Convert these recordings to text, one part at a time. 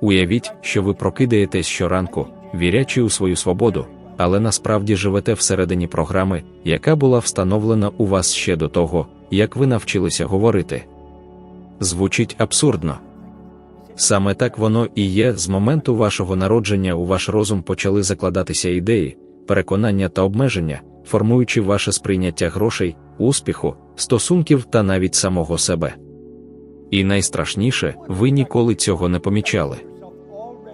Уявіть, що ви прокидаєтесь щоранку, вірячи у свою свободу, але насправді живете всередині програми, яка була встановлена у вас ще до того, як ви навчилися говорити. Звучить абсурдно. Саме так воно і є з моменту вашого народження у ваш розум почали закладатися ідеї, переконання та обмеження, формуючи ваше сприйняття грошей, успіху, стосунків та навіть самого себе. І найстрашніше, ви ніколи цього не помічали.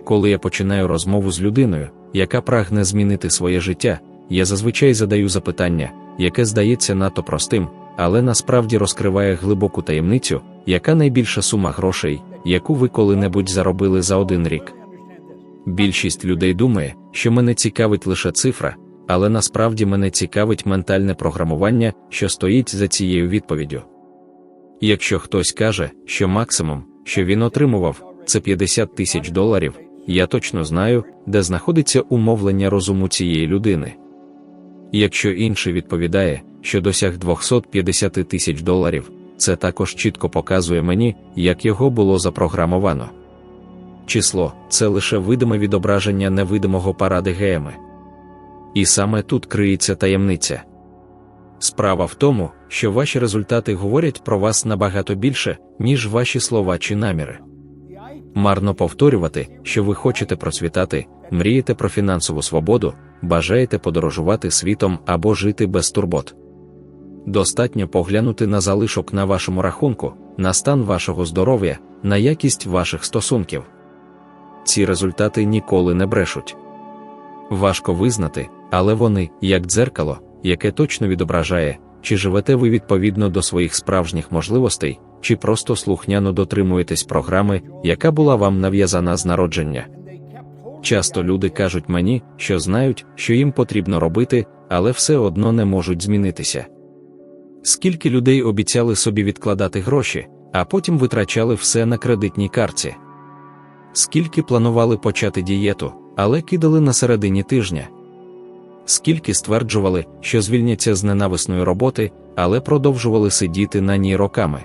Коли я починаю розмову з людиною, яка прагне змінити своє життя, я зазвичай задаю запитання, яке здається надто простим, але насправді розкриває глибоку таємницю, яка найбільша сума грошей, яку ви коли-небудь заробили за один рік. Більшість людей думає, що мене цікавить лише цифра, але насправді мене цікавить ментальне програмування, що стоїть за цією відповіддю. Якщо хтось каже, що максимум, що він отримував, це 50 тисяч доларів, я точно знаю, де знаходиться умовлення розуму цієї людини. Якщо інший відповідає, що досяг 250 тисяч доларів, це також чітко показує мені, як його було запрограмовано. Число це лише видиме відображення невидимого паради геями. І саме тут криється таємниця. Справа в тому, що ваші результати говорять про вас набагато більше, ніж ваші слова чи наміри. Марно повторювати, що ви хочете процвітати, мрієте про фінансову свободу, бажаєте подорожувати світом або жити без турбот. Достатньо поглянути на залишок на вашому рахунку, на стан вашого здоров'я, на якість ваших стосунків. Ці результати ніколи не брешуть. Важко визнати, але вони, як дзеркало, яке точно відображає, чи живете ви відповідно до своїх справжніх можливостей, чи просто слухняно дотримуєтесь програми, яка була вам нав'язана з народження. Часто люди кажуть мені, що знають, що їм потрібно робити, але все одно не можуть змінитися. Скільки людей обіцяли собі відкладати гроші, а потім витрачали все на кредитній картці? Скільки планували почати дієту, але кидали на середині тижня? Скільки стверджували, що звільняться з ненависної роботи, але продовжували сидіти на ній роками?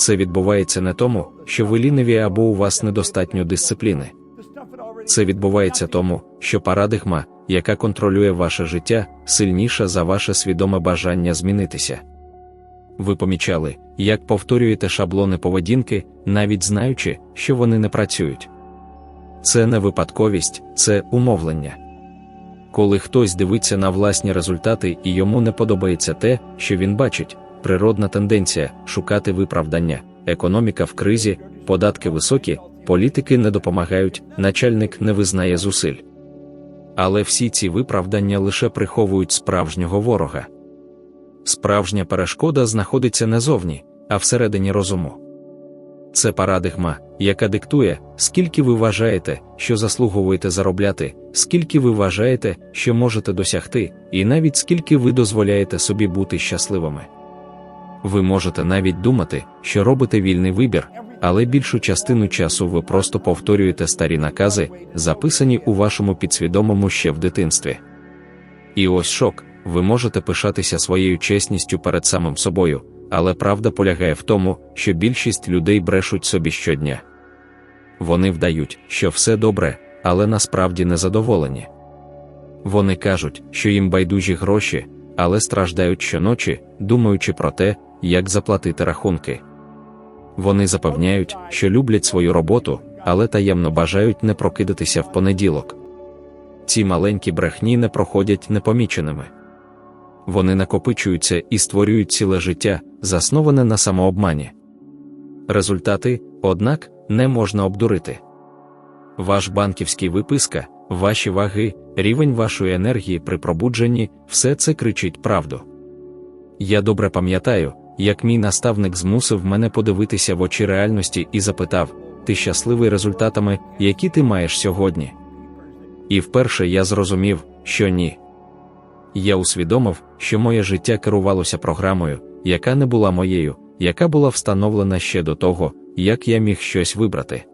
Це відбувається не тому, що ви ліниві або у вас недостатньо дисципліни. Це відбувається тому, що парадигма, яка контролює ваше життя, сильніша за ваше свідоме бажання змінитися. Ви помічали, як повторюєте шаблони поведінки, навіть знаючи, що вони не працюють. Це не випадковість, це умовлення. Коли хтось дивиться на власні результати і йому не подобається те, що він бачить, природна тенденція шукати виправдання, економіка в кризі, податки високі, політики не допомагають, начальник не визнає зусиль. Але всі ці виправдання лише приховують справжнього ворога. Справжня перешкода знаходиться не зовні, а всередині розуму. Це парадигма, яка диктує, скільки ви вважаєте, що заслуговуєте заробляти, скільки ви вважаєте, що можете досягти, і навіть скільки ви дозволяєте собі бути щасливими. Ви можете навіть думати, що робите вільний вибір, але більшу частину часу ви просто повторюєте старі накази, записані у вашому підсвідомому ще в дитинстві. І ось шок, ви можете пишатися своєю чесністю перед самим собою, але правда полягає в тому, що більшість людей брешуть собі щодня. Вони вдають, що все добре, але насправді не задоволені. Вони кажуть, що їм байдужі гроші, але страждають щоночі, думаючи про те, як заплатити рахунки. Вони запевняють, що люблять свою роботу, але таємно бажають не прокидатися в понеділок. Ці маленькі брехні не проходять непоміченими. Вони накопичуються і створюють ціле життя, засноване на самообмані. Результати, однак, не можна обдурити. Ваш банківський виписка, ваші ваги, рівень вашої енергії при пробудженні все це кричить правду. Я добре пам'ятаю, як мій наставник змусив мене подивитися в очі реальності і запитав: Ти щасливий результатами, які ти маєш сьогодні? І вперше я зрозумів, що ні. Я усвідомив, що моє життя керувалося програмою, яка не була моєю, яка була встановлена ще до того, як я міг щось вибрати.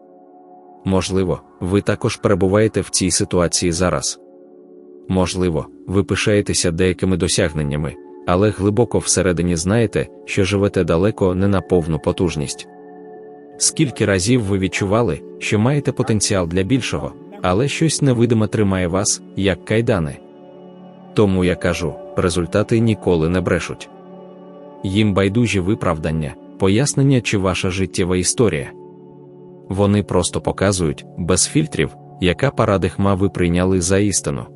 Можливо, ви також перебуваєте в цій ситуації зараз. Можливо, ви пишаєтеся деякими досягненнями, але глибоко всередині знаєте, що живете далеко не на повну потужність. Скільки разів ви відчували, що маєте потенціал для більшого, але щось невидиме тримає вас, як кайдани. Тому я кажу, результати ніколи не брешуть. Їм байдужі виправдання, пояснення чи ваша життєва історія. Вони просто показують, без фільтрів, яка парадигма ви прийняли за істину.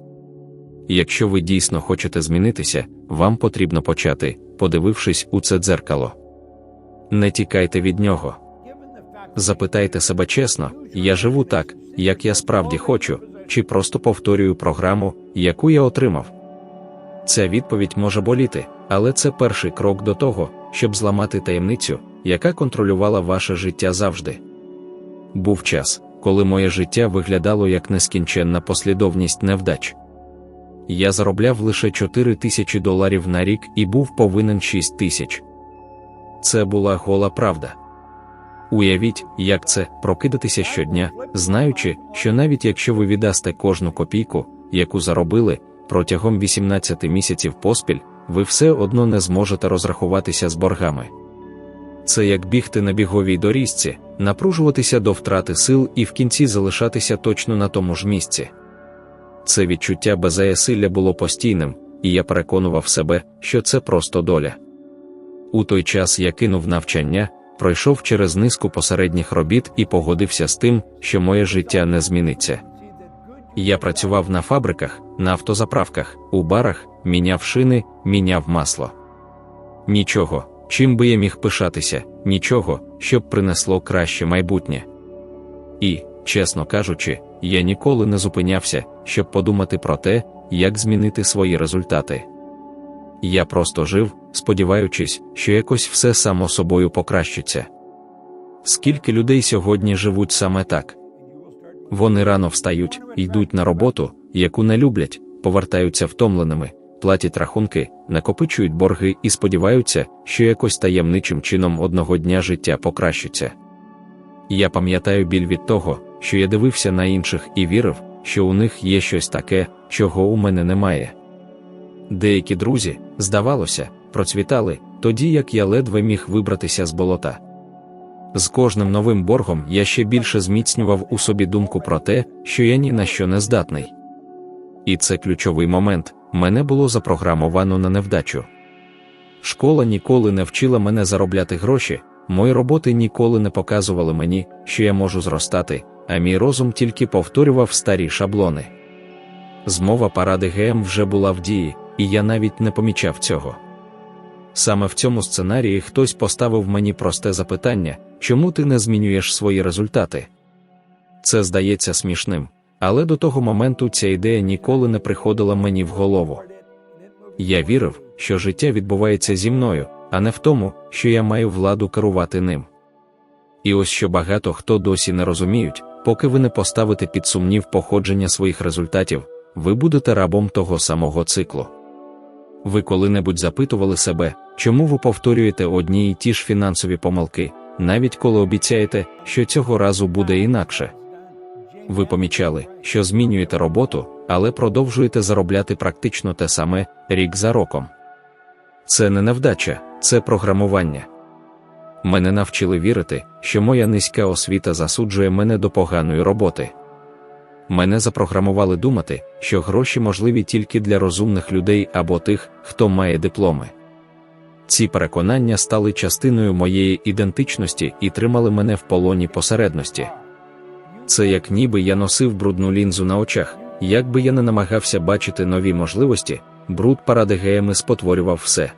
Якщо ви дійсно хочете змінитися, вам потрібно почати, подивившись у це дзеркало. Не тікайте від нього. Запитайте себе чесно, я живу так, як я справді хочу, чи просто повторюю програму, яку я отримав. Ця відповідь може боліти, але це перший крок до того, щоб зламати таємницю, яка контролювала ваше життя завжди. Був час, коли моє життя виглядало як нескінченна послідовність невдач. Я заробляв лише 4 тисячі доларів на рік і був повинен 6 тисяч. Це була гола правда. Уявіть, як це прокидатися щодня, знаючи, що навіть якщо ви віддасте кожну копійку, яку заробили, протягом 18 місяців поспіль, ви все одно не зможете розрахуватися з боргами. Це як бігти на біговій доріжці, напружуватися до втрати сил і в кінці залишатися точно на тому ж місці. Це відчуття беззаясилля було постійним, і я переконував себе, що це просто доля. У той час я кинув навчання, пройшов через низку посередніх робіт і погодився з тим, що моє життя не зміниться. Я працював на фабриках, на автозаправках, у барах, міняв шини, міняв масло. Нічого, чим би я міг пишатися, нічого, щоб принесло краще майбутнє. І, чесно кажучи, я ніколи не зупинявся, щоб подумати про те, як змінити свої результати. Я просто жив, сподіваючись, що якось все само собою покращиться. Скільки людей сьогодні живуть саме так? Вони рано встають, йдуть на роботу, яку не люблять, повертаються втомленими, платять рахунки, накопичують борги і сподіваються, що якось таємничим чином одного дня життя покращиться. Я пам'ятаю біль від того, що я дивився на інших і вірив, що у них є щось таке, чого у мене немає. Деякі друзі, здавалося, процвітали, тоді як я ледве міг вибратися з болота. З кожним новим боргом я ще більше зміцнював у собі думку про те, що я ні на що не здатний. І це ключовий момент мене було запрограмовано на невдачу. Школа ніколи не вчила мене заробляти гроші, мої роботи ніколи не показували мені, що я можу зростати, а мій розум тільки повторював старі шаблони. Змова паради ГМ вже була в дії, і я навіть не помічав цього. Саме в цьому сценарії хтось поставив мені просте запитання, чому ти не змінюєш свої результати? Це здається смішним, але до того моменту ця ідея ніколи не приходила мені в голову. Я вірив, що життя відбувається зі мною, а не в тому, що я маю владу керувати ним. І ось що багато хто досі не розуміють, поки ви не поставите під сумнів походження своїх результатів, ви будете рабом того самого циклу. Ви коли-небудь запитували себе, чому ви повторюєте одні й ті ж фінансові помилки, навіть коли обіцяєте, що цього разу буде інакше. Ви помічали, що змінюєте роботу, але продовжуєте заробляти практично те саме рік за роком. Це не невдача, це програмування. Мене навчили вірити, що моя низька освіта засуджує мене до поганої роботи. Мене запрограмували думати, що гроші можливі тільки для розумних людей або тих, хто має дипломи. Ці переконання стали частиною моєї ідентичності і тримали мене в полоні посередності. Це як ніби я носив брудну лінзу на очах, як би я не намагався бачити нові можливості, бруд парадигеями спотворював все.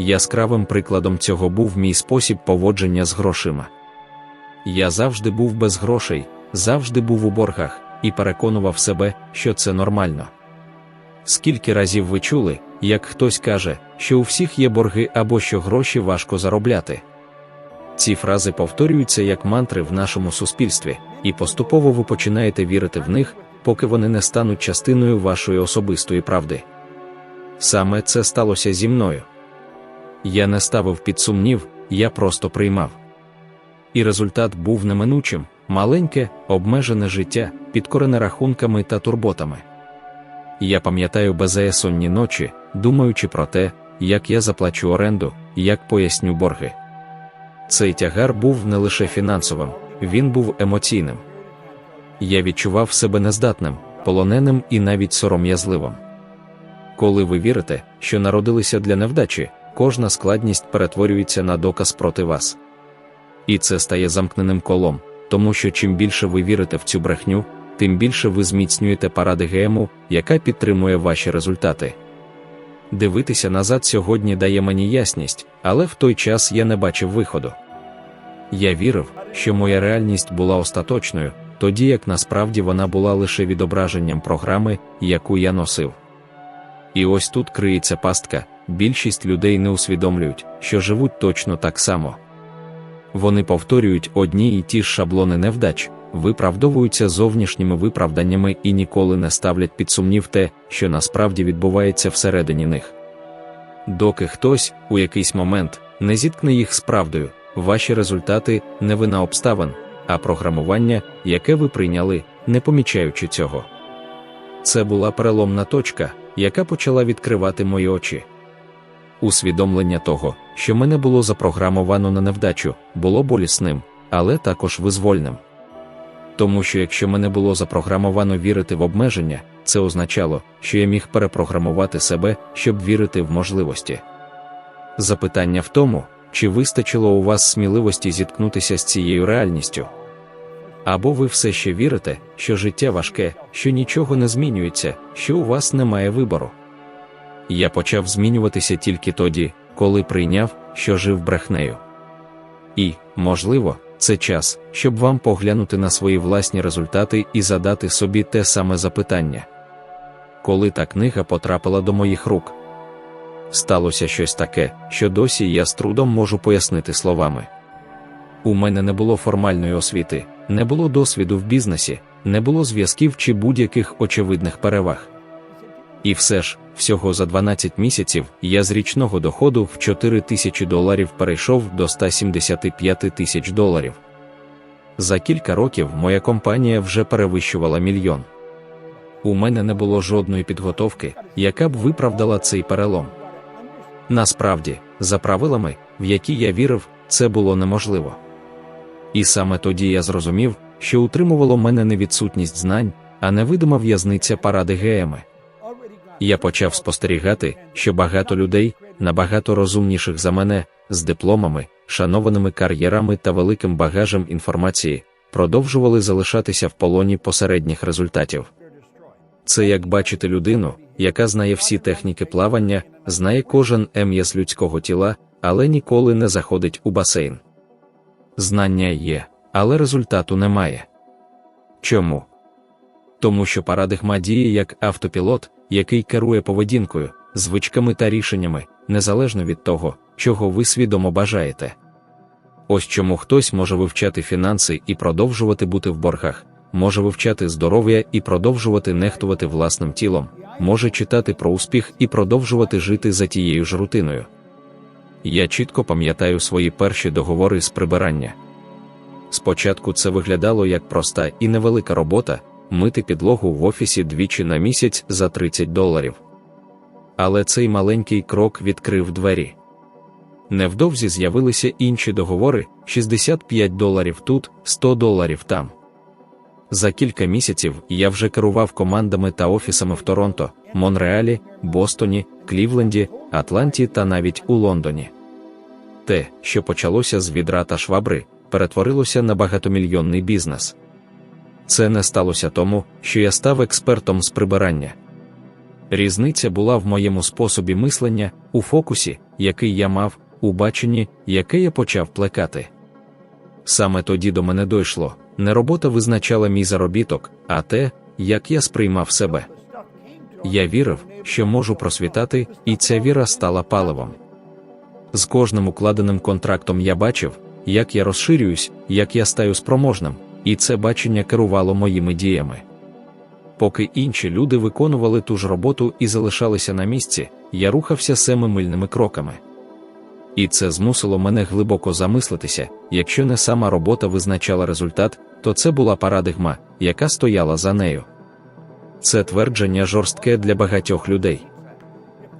Яскравим прикладом цього був мій спосіб поводження з грошима. Я завжди був без грошей, завжди був у боргах і переконував себе, що це нормально. Скільки разів ви чули, як хтось каже, що у всіх є борги або що гроші важко заробляти? Ці фрази повторюються як мантри в нашому суспільстві, і поступово ви починаєте вірити в них, поки вони не стануть частиною вашої особистої правди. Саме це сталося зі мною. Я не ставив під сумнів, я просто приймав. І результат був неминучим маленьке, обмежене життя, підкорене рахунками та турботами. Я пам'ятаю беззаясонні ночі, думаючи про те, як я заплачу оренду, як поясню борги. Цей тягар був не лише фінансовим, він був емоційним. Я відчував себе нездатним, полоненим і навіть сором'язливим. Коли ви вірите, що народилися для невдачі, кожна складність перетворюється на доказ проти вас. І це стає замкненим колом, тому що чим більше ви вірите в цю брехню, тим більше ви зміцнюєте паради ГМУ, яка підтримує ваші результати. Дивитися назад сьогодні дає мені ясність, але в той час я не бачив виходу. Я вірив, що моя реальність була остаточною, тоді як насправді вона була лише відображенням програми, яку я носив. І ось тут криється пастка, більшість людей не усвідомлюють, що живуть точно так само. Вони повторюють одні і ті ж шаблони невдач, виправдовуються зовнішніми виправданнями і ніколи не ставлять під сумнів те, що насправді відбувається всередині них. Доки хтось, у якийсь момент, не зіткне їх з правдою, ваші результати не вина обставин, а програмування, яке ви прийняли, не помічаючи цього. Це була переломна точка, яка почала відкривати мої очі. Усвідомлення того, що мене було запрограмовано на невдачу, було болісним, але також визвольним. Тому що якщо мене було запрограмовано вірити в обмеження, це означало, що я міг перепрограмувати себе, щоб вірити в можливості. Запитання в тому, чи вистачило у вас сміливості зіткнутися з цією реальністю? Або ви все ще вірите, що життя важке, що нічого не змінюється, що у вас немає вибору. Я почав змінюватися тільки тоді, коли прийняв, що жив брехнею. І, можливо, це час, щоб вам поглянути на свої власні результати і задати собі те саме запитання. Коли та книга потрапила до моїх рук, сталося щось таке, що досі я з трудом можу пояснити словами. У мене не було формальної освіти, не було досвіду в бізнесі, не було зв'язків чи будь-яких очевидних переваг. І все ж, всього за 12 місяців я з річного доходу в 4 тисячі доларів перейшов до 175 тисяч доларів. За кілька років моя компанія вже перевищувала мільйон. У мене не було жодної підготовки, яка б виправдала цей перелом. Насправді, за правилами, в які я вірив, це було неможливо. І саме тоді я зрозумів, що утримувало мене не відсутність знань, а невидима в'язниця паради ГЕМи. Я почав спостерігати, що багато людей, набагато розумніших за мене, з дипломами, шанованими кар'єрами та великим багажем інформації, продовжували залишатися в полоні посередніх результатів. Це як бачити людину, яка знає всі техніки плавання, знає кожен ем'яз людського тіла, але ніколи не заходить у басейн. Знання є, але результату немає. Чому? Тому що парадигма діє як автопілот, який керує поведінкою, звичками та рішеннями, незалежно від того, чого ви свідомо бажаєте. Ось чому хтось може вивчати фінанси і продовжувати бути в боргах, може вивчати здоров'я і продовжувати нехтувати власним тілом, може читати про успіх і продовжувати жити за тією ж рутиною. Я чітко пам'ятаю свої перші договори з прибирання. Спочатку це виглядало як проста і невелика робота мити підлогу в офісі двічі на місяць за 30 доларів. Але цей маленький крок відкрив двері. Невдовзі з'явилися інші договори 65 доларів тут, 100 доларів там. За кілька місяців я вже керував командами та офісами в Торонто, Монреалі, Бостоні, Клівленді, Атланті та навіть у Лондоні. Те, що почалося з відра та швабри, перетворилося на багатомільйонний бізнес. Це не сталося тому, що я став експертом з прибирання. Різниця була в моєму способі мислення, у фокусі, який я мав, у баченні, яке я почав плекати. Саме тоді до мене дійшло, не робота визначала мій заробіток, а те, як я сприймав себе. Я вірив, що можу просвітати, і ця віра стала паливом. З кожним укладеним контрактом я бачив, як я розширююсь, як я стаю спроможним, і це бачення керувало моїми діями. Поки інші люди виконували ту ж роботу і залишалися на місці, я рухався семимильними кроками. І це змусило мене глибоко замислитися якщо не сама робота визначала результат, то це була парадигма, яка стояла за нею. Це твердження жорстке для багатьох людей.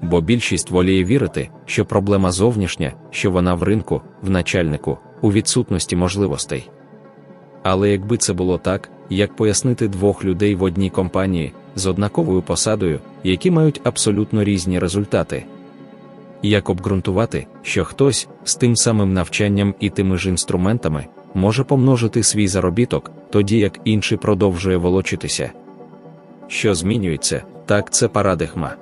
Бо більшість воліє вірити, що проблема зовнішня, що вона в ринку, в начальнику, у відсутності можливостей. Але якби це було так, як пояснити двох людей в одній компанії з однаковою посадою, які мають абсолютно різні результати? Як обґрунтувати, що хтось з тим самим навчанням і тими ж інструментами може помножити свій заробіток, тоді як інший продовжує волочитися? Що змінюється, так це парадигма.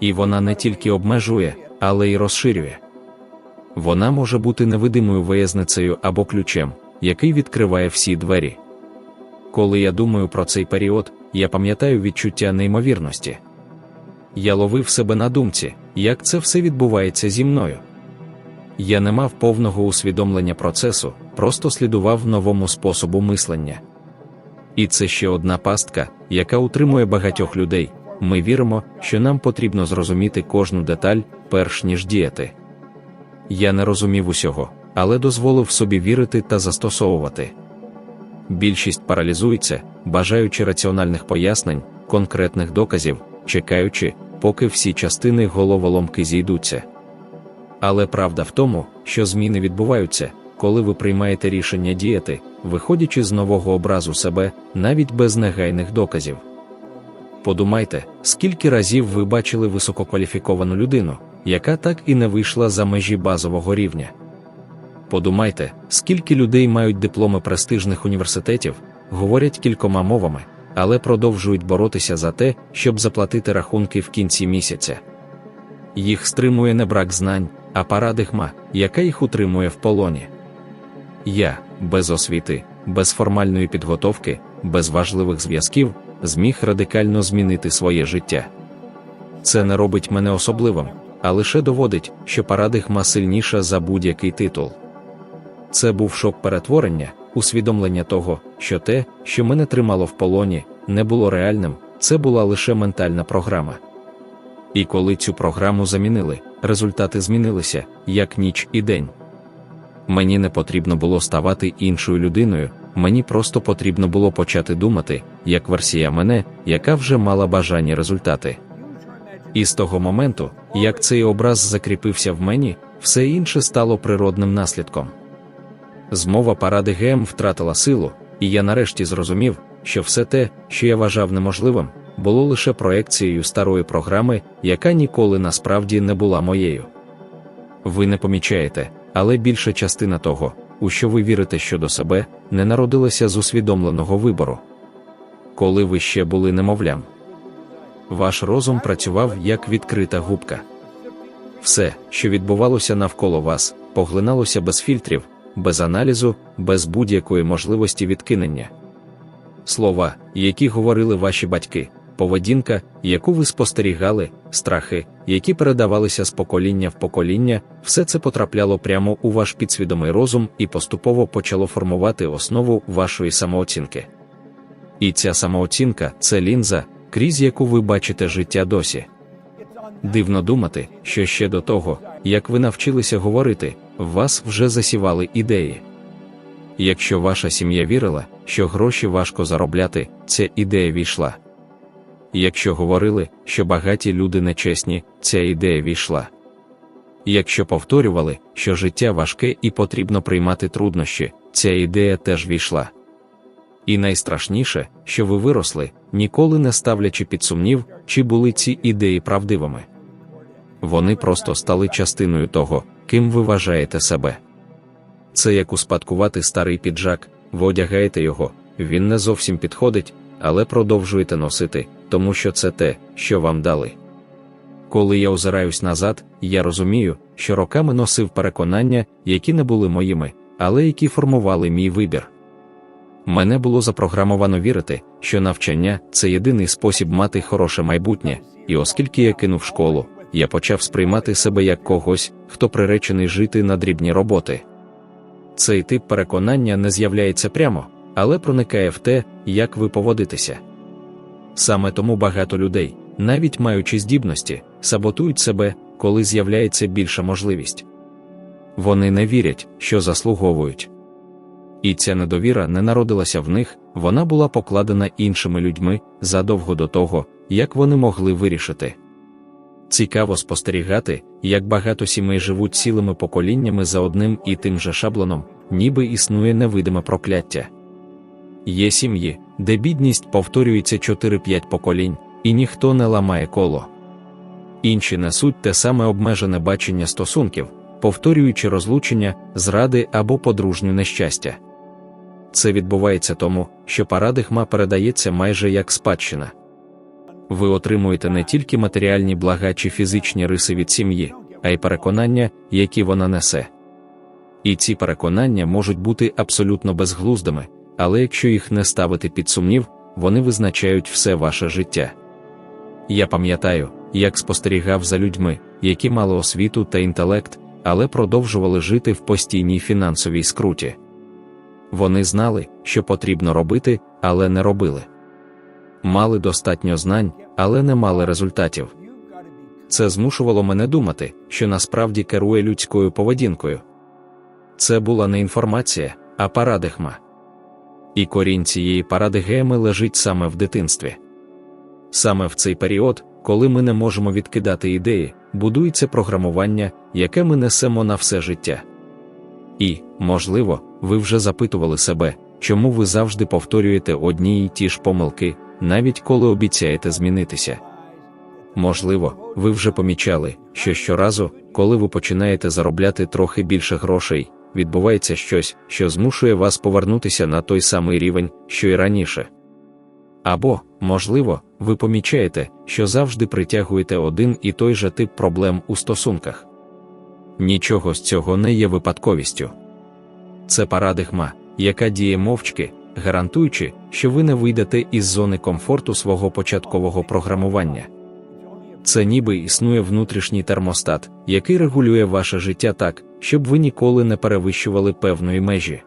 І вона не тільки обмежує, але й розширює. Вона може бути невидимою виязницею або ключем, який відкриває всі двері. Коли я думаю про цей період, я пам'ятаю відчуття неймовірності. Я ловив себе на думці, як це все відбувається зі мною. Я не мав повного усвідомлення процесу, просто слідував новому способу мислення. І це ще одна пастка, яка утримує багатьох людей. Ми віримо, що нам потрібно зрозуміти кожну деталь, перш ніж діяти. Я не розумів усього, але дозволив собі вірити та застосовувати. Більшість паралізується, бажаючи раціональних пояснень, конкретних доказів, чекаючи, поки всі частини головоломки зійдуться. Але правда в тому, що зміни відбуваються, коли ви приймаєте рішення діяти, виходячи з нового образу себе, навіть без негайних доказів. Подумайте, скільки разів ви бачили висококваліфіковану людину, яка так і не вийшла за межі базового рівня. Подумайте, скільки людей мають дипломи престижних університетів, говорять кількома мовами, але продовжують боротися за те, щоб заплатити рахунки в кінці місяця. Їх стримує не брак знань, а парадигма, яка їх утримує в полоні. Я, без освіти, без формальної підготовки, без важливих зв'язків, зміг радикально змінити своє життя. Це не робить мене особливим, а лише доводить, що парадигма сильніша за будь-який титул. Це був шок перетворення, усвідомлення того, що те, що мене тримало в полоні, не було реальним, це була лише ментальна програма. І коли цю програму замінили, результати змінилися, як ніч і день. Мені не потрібно було ставати іншою людиною, мені просто потрібно було почати думати, як версія мене, яка вже мала бажані результати. І з того моменту, як цей образ закріпився в мені, все інше стало природним наслідком. Змова паради ГМ втратила силу, і я нарешті зрозумів, що все те, що я вважав неможливим, було лише проекцією старої програми, яка ніколи насправді не була моєю. Ви не помічаєте, але більша частина того, у що ви вірите щодо себе, не народилася з усвідомленого вибору. Коли ви ще були немовлям, ваш розум працював як відкрита губка. Все, що відбувалося навколо вас, поглиналося без фільтрів, без аналізу, без будь-якої можливості відкинення. Слова, які говорили ваші батьки, поведінка, яку ви спостерігали, страхи, які передавалися з покоління в покоління, все це потрапляло прямо у ваш підсвідомий розум і поступово почало формувати основу вашої самооцінки. І ця самооцінка це лінза, крізь яку ви бачите життя досі. Дивно думати, що ще до того, як ви навчилися говорити, в вас вже засівали ідеї. Якщо ваша сім'я вірила, що гроші важко заробляти, ця ідея війшла. Якщо говорили, що багаті люди нечесні, ця ідея війшла. Якщо повторювали, що життя важке і потрібно приймати труднощі, ця ідея теж війшла. І найстрашніше, що ви виросли, ніколи не ставлячи під сумнів, чи були ці ідеї правдивими. Вони просто стали частиною того, ким ви вважаєте себе. Це як успадкувати старий піджак, ви одягаєте його, він не зовсім підходить, але продовжуєте носити, тому що це те, що вам дали. Коли я озираюсь назад, я розумію, що роками носив переконання, які не були моїми, але які формували мій вибір. Мене було запрограмовано вірити, що навчання це єдиний спосіб мати хороше майбутнє, і оскільки я кинув школу, я почав сприймати себе як когось, хто приречений жити на дрібні роботи. Цей тип переконання не з'являється прямо, але проникає в те, як ви поводитеся. Саме тому багато людей, навіть маючи здібності, саботують себе, коли з'являється більша можливість. Вони не вірять, що заслуговують. І ця недовіра не народилася в них, вона була покладена іншими людьми задовго до того, як вони могли вирішити. Цікаво спостерігати, як багато сімей живуть цілими поколіннями за одним і тим же шаблоном, ніби існує невидиме прокляття. Є сім'ї, де бідність повторюється 4-5 поколінь, і ніхто не ламає коло. Інші несуть те саме обмежене бачення стосунків, повторюючи розлучення, зради або подружнє нещастя. Це відбувається тому, що парадигма передається майже як спадщина. Ви отримуєте не тільки матеріальні блага чи фізичні риси від сім'ї, а й переконання, які вона несе. І ці переконання можуть бути абсолютно безглуздими, але якщо їх не ставити під сумнів, вони визначають все ваше життя. Я пам'ятаю, як спостерігав за людьми, які мали освіту та інтелект, але продовжували жити в постійній фінансовій скруті. Вони знали, що потрібно робити, але не робили. Мали достатньо знань, але не мали результатів. Це змушувало мене думати, що насправді керує людською поведінкою. Це була не інформація, а парадигма. І корінь цієї парадигеми лежить саме в дитинстві. Саме в цей період, коли ми не можемо відкидати ідеї, будується програмування, яке ми несемо на все життя. І, можливо, ви вже запитували себе, чому ви завжди повторюєте одні й ті ж помилки, навіть коли обіцяєте змінитися. Можливо, ви вже помічали, що щоразу, коли ви починаєте заробляти трохи більше грошей, відбувається щось, що змушує вас повернутися на той самий рівень, що й раніше. Або, можливо, ви помічаєте, що завжди притягуєте один і той же тип проблем у стосунках. Нічого з цього не є випадковістю. Це парадигма, яка діє мовчки, гарантуючи, що ви не вийдете із зони комфорту свого початкового програмування. Це ніби існує внутрішній термостат, який регулює ваше життя так, щоб ви ніколи не перевищували певної межі.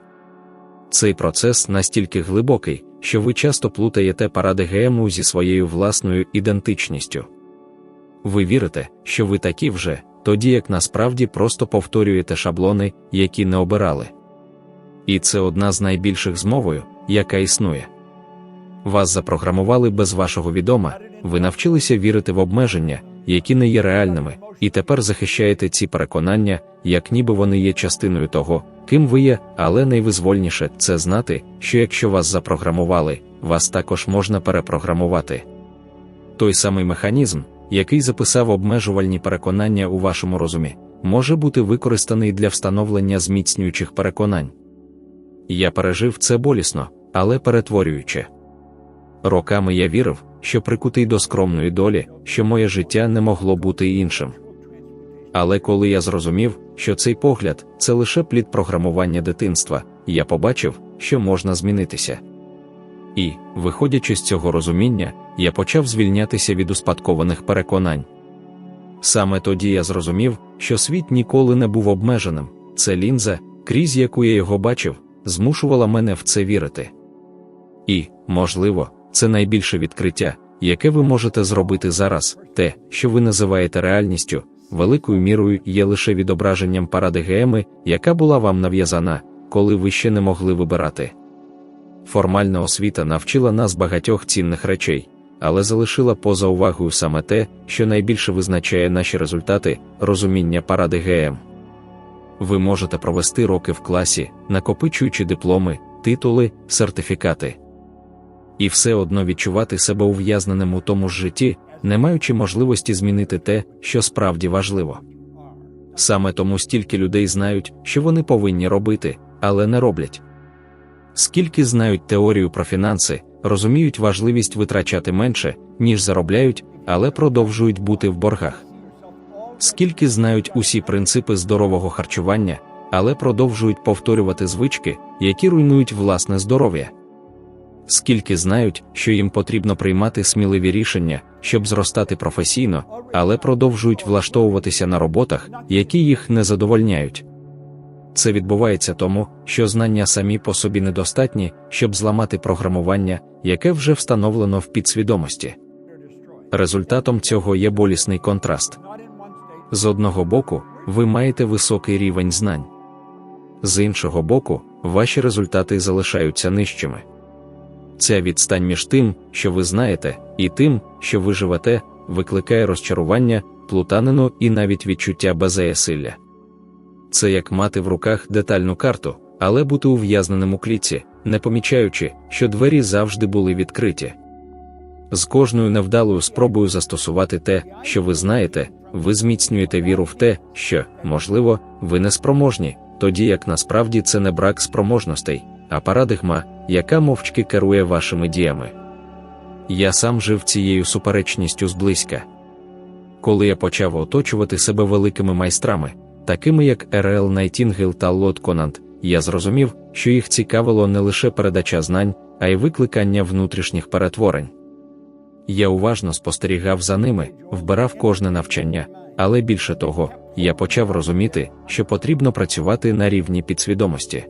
Цей процес настільки глибокий, що ви часто плутаєте парадигему зі своєю власною ідентичністю. Ви вірите, що ви такі вже, тоді як насправді просто повторюєте шаблони, які не обирали. І це одна з найбільших змовою, яка існує. Вас запрограмували без вашого відома, ви навчилися вірити в обмеження, які не є реальними, і тепер захищаєте ці переконання, як ніби вони є частиною того, ким ви є, але найвизвольніше це знати, що якщо вас запрограмували, вас також можна перепрограмувати. Той самий механізм, який записав обмежувальні переконання у вашому розумі, може бути використаний для встановлення зміцнюючих переконань. Я пережив це болісно, але перетворюючи. Роками я вірив, що прикутий до скромної долі, що моє життя не могло бути іншим. Але коли я зрозумів, що цей погляд це лише плід програмування дитинства, я побачив, що можна змінитися. І, виходячи з цього розуміння, я почав звільнятися від успадкованих переконань. Саме тоді я зрозумів, що світ ніколи не був обмеженим, це лінза, крізь яку я його бачив, змушувала мене в це вірити. І, можливо, це найбільше відкриття, яке ви можете зробити зараз, те, що ви називаєте реальністю, великою мірою є лише відображенням парадигеми, яка була вам нав'язана, коли ви ще не могли вибирати. Формальна освіта навчила нас багатьох цінних речей, але залишила поза увагою саме те, що найбільше визначає наші результати розуміння парадигем. Ви можете провести роки в класі, накопичуючи дипломи, титули, сертифікати. І все одно відчувати себе ув'язненим у тому ж житті, не маючи можливості змінити те, що справді важливо. Саме тому стільки людей знають, що вони повинні робити, але не роблять. Скільки знають теорію про фінанси, розуміють важливість витрачати менше, ніж заробляють, але продовжують бути в боргах. Скільки знають усі принципи здорового харчування, але продовжують повторювати звички, які руйнують власне здоров'я. Скільки знають, що їм потрібно приймати сміливі рішення, щоб зростати професійно, але продовжують влаштовуватися на роботах, які їх не задовольняють. Це відбувається тому, що знання самі по собі недостатні, щоб зламати програмування, яке вже встановлено в підсвідомості. Результатом цього є болісний контраст. З одного боку, ви маєте високий рівень знань, з іншого боку, ваші результати залишаються нижчими. Ця відстань між тим, що ви знаєте, і тим, що ви живете, викликає розчарування, плутанину і навіть відчуття беззасилля. Це як мати в руках детальну карту, але бути ув'язненим у клітці, не помічаючи, що двері завжди були відкриті. З кожною невдалою спробою застосувати те, що ви знаєте, ви зміцнюєте віру в те, що, можливо, ви не спроможні, тоді як насправді це не брак спроможностей, а парадигма, яка мовчки керує вашими діями. Я сам жив цією суперечністю зблизька. Коли я почав оточувати себе великими майстрами, такими як Ерел Найтінгел та Лот Конант, я зрозумів, що їх цікавило не лише передача знань, а й викликання внутрішніх перетворень. Я уважно спостерігав за ними, вбирав кожне навчання, але більше того, я почав розуміти, що потрібно працювати на рівні підсвідомості.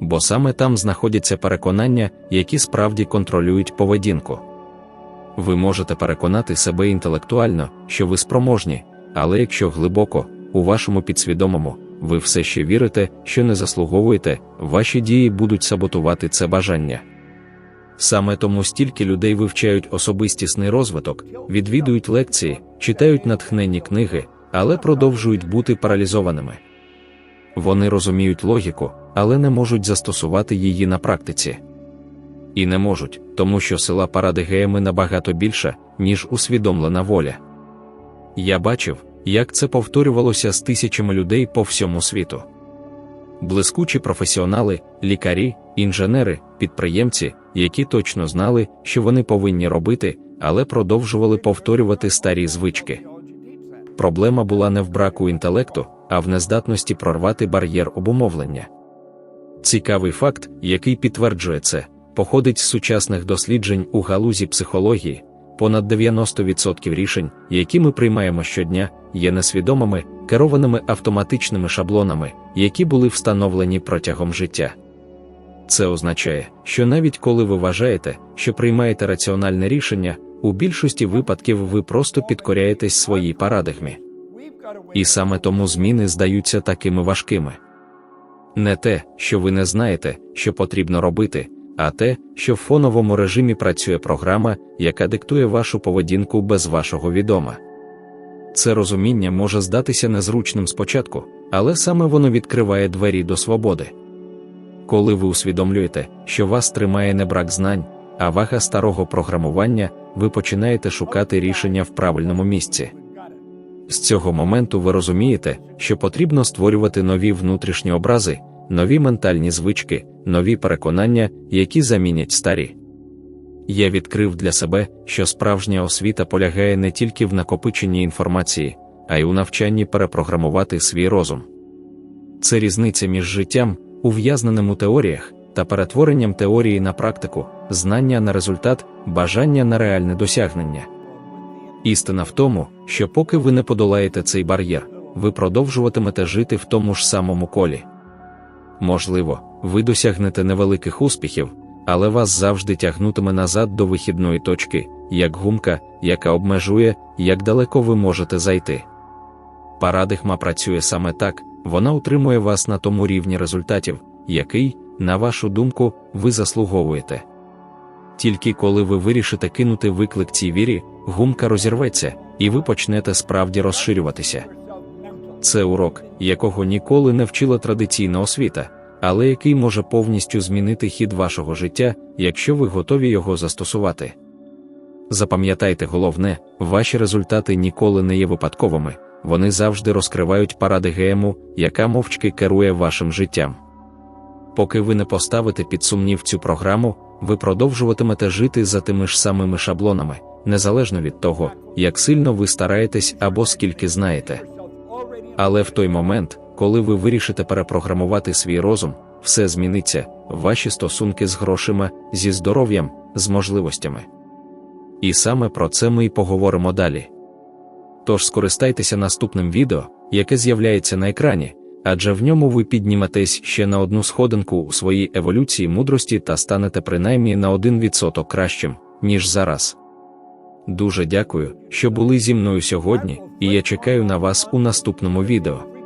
Бо саме там знаходяться переконання, які справді контролюють поведінку. Ви можете переконати себе інтелектуально, що ви спроможні, але якщо глибоко, у вашому підсвідомому, ви все ще вірите, що не заслуговуєте, ваші дії будуть саботувати це бажання. Саме тому стільки людей вивчають особистісний розвиток, відвідують лекції, читають натхненні книги, але продовжують бути паралізованими. Вони розуміють логіку, але не можуть застосувати її на практиці. І не можуть, тому що сила парадигеми набагато більша, ніж усвідомлена воля. Я бачив, як це повторювалося з тисячами людей по всьому світу. Блискучі професіонали, лікарі, інженери, підприємці, які точно знали, що вони повинні робити, але продовжували повторювати старі звички. Проблема була не в браку інтелекту, а в нездатності прорвати бар'єр обумовлення. Цікавий факт, який підтверджує це, походить з сучасних досліджень у галузі психології. Понад 90% рішень, які ми приймаємо щодня, є несвідомими, керованими автоматичними шаблонами, які були встановлені протягом життя. Це означає, що навіть коли ви вважаєте, що приймаєте раціональне рішення, у більшості випадків ви просто підкоряєтесь своїй парадигмі. І саме тому зміни здаються такими важкими. Не те, що ви не знаєте, що потрібно робити, а те, що в фоновому режимі працює програма, яка диктує вашу поведінку без вашого відома. Це розуміння може здатися незручним спочатку, але саме воно відкриває двері до свободи. Коли ви усвідомлюєте, що вас тримає не брак знань, а вага старого програмування, ви починаєте шукати рішення в правильному місці. З цього моменту ви розумієте, що потрібно створювати нові внутрішні образи, нові ментальні звички, нові переконання, які замінять старі. Я відкрив для себе, що справжня освіта полягає не тільки в накопиченні інформації, а й у навчанні перепрограмувати свій розум. Це різниця між життям, ув'язненим у теоріях, та перетворенням теорії на практику, знання на результат, бажання на реальне досягнення. Істина в тому, що поки ви не подолаєте цей бар'єр, ви продовжуватимете жити в тому ж самому колі. Можливо, ви досягнете невеликих успіхів, але вас завжди тягнутиме назад до вихідної точки, як гумка, яка обмежує, як далеко ви можете зайти. Парадигма працює саме так, вона утримує вас на тому рівні результатів, який, на вашу думку, ви заслуговуєте. Тільки коли ви вирішите кинути виклик цій вірі, гумка розірветься, і ви почнете справді розширюватися. Це урок, якого ніколи не вчила традиційна освіта, але який може повністю змінити хід вашого життя, якщо ви готові його застосувати. Запам'ятайте головне, ваші результати ніколи не є випадковими, вони завжди розкривають парадигему, яка мовчки керує вашим життям. Поки ви не поставите під сумнів цю програму, ви продовжуватимете жити за тими ж самими шаблонами, незалежно від того, як сильно ви стараєтесь або скільки знаєте. Але в той момент, коли ви вирішите перепрограмувати свій розум, все зміниться, ваші стосунки з грошима, зі здоров'ям, з можливостями. І саме про це ми й поговоримо далі. Тож скористайтеся наступним відео, яке з'являється на екрані, адже в ньому ви підніметесь ще на одну сходинку у своїй еволюції мудрості та станете принаймні на 1% кращим, ніж зараз. Дуже дякую, що були зі мною сьогодні, і я чекаю на вас у наступному відео.